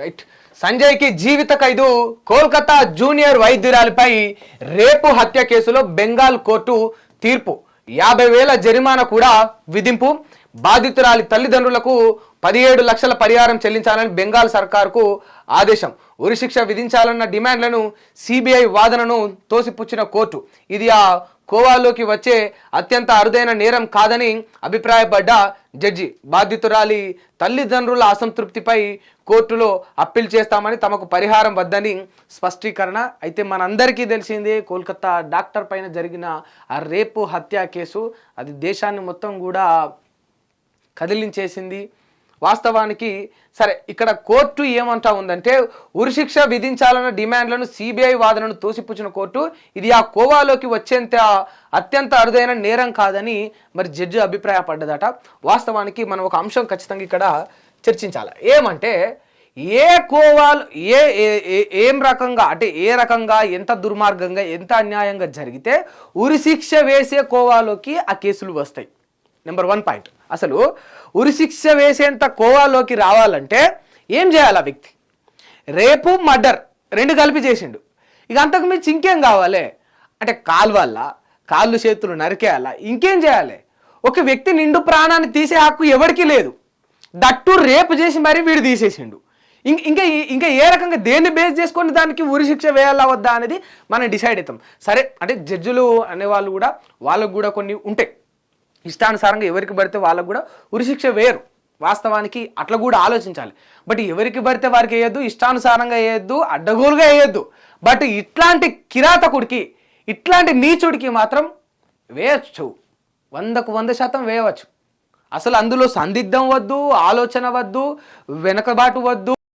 Right సంజయ్కి జీవిత ఖైదు Kolkata junior వైద్యురాలిపై రేపు హత్య కేసులో బెంగాల్ కోర్టు తీర్పు. యాభై వేల జరిమానా కూడా విధింపు. బాధితురాలి తల్లిదండ్రులకు పదిహేడు లక్షల పరిహారం చెల్లించాలని బెంగాల్ సర్కార్కు ఆదేశం. ఉరిశిక్ష విధించాలన్న డిమాండ్లను సిబిఐ వాదనను తోసిపుచ్చిన కోర్టు. ఇది ఆ కోవాలోకి వచ్చే అత్యంత అరుదైన నేరం కాదని అభిప్రాయపడ్డ జడ్జి. బాధితురాలి తల్లిదండ్రుల అసంతృప్తిపై కోర్టులో అప్పీల్ చేస్తామని తమకు పరిహారం వద్దని స్పష్టీకరణ. అయితే మనందరికీ తెలిసిందే కోల్కతా డాక్టర్ పైన జరిగిన ఆ రేపు హత్య కేసు. అది దేశాన్ని మొత్తం కూడా కదిలించేసింది. వాస్తవానికి సరే ఇక్కడ కోర్టు ఏమంటా ఉందంటే ఉరిశిక్ష విధించాలన్న డిమాండ్లను సిబిఐ వాదనను తోసిపుచ్చిన కోర్టు ఇది ఆ కోవాలోకి వచ్చేంత అత్యంత అరుదైన నేరం కాదని మరి జడ్జి అభిప్రాయపడ్డదట. వాస్తవానికి మనం ఒక అంశం ఖచ్చితంగా ఇక్కడ చర్చించాలి. ఏమంటే ఏ కోవాలు ఏ ఏ- ఏ- ఏం రకంగా అంటే ఏ రకంగా ఎంత దుర్మార్గంగా ఎంత అన్యాయంగా జరిగితే ఉరిశిక్ష వేసే కోవాలోకి ఆ కేసులు వస్తాయి. నెంబర్ వన్ పాయింట్ అసలు ఉరిశిక్ష వేసేంత కోవాలోకి రావాలంటే ఏం చేయాలి ఆ వ్యక్తి? రేపు మర్డర్ రెండు కలిపి చేసిండు. ఇక అంతకు మించి ఇంకేం కావాలి? అంటే కాల్వల్ల కాళ్ళు చేతులు నరికేయాలా ఇంకేం చేయాలి? ఒక వ్యక్తి నిండు ప్రాణాన్ని తీసే హక్కు ఎవరికీ లేదు. దట్టు రేపు చేసి మరీ వీడు తీసేసిండు. ఇం- ఇంకా ఇంకా ఏ రకంగా దేన్ని బేస్ చేసుకొని దానికి ఉరిశిక్ష వేయాలా వద్దా అనేది మనం డిసైడ్ అవుతాం. సరే అంటే జడ్జిలు అనేవాళ్ళు కూడా వాళ్ళకు కూడా కొన్ని ఉంటాయి. ఇష్టానుసారంగా ఎవరికి పడితే వాళ్ళకు కూడా ఉరిశిక్ష వేయరు. వాస్తవానికి అట్లా కూడా ఆలోచించాలి. బట్ ఎవరికి పడితే వారికి వేయద్దు ఇష్టానుసారంగా వేయద్దు అడ్డగోలుగా వేయద్దు. బట్ ఇట్లాంటి కిరాతకుడికి ఇట్లాంటి నీచుడికి మాత్రం వేయచ్చు. వందకు వంద శాతం వేయవచ్చు. అసలు అందులో సందిగ్ధం వద్దు ఆలోచన వద్దు వెనకబాటు వద్దు.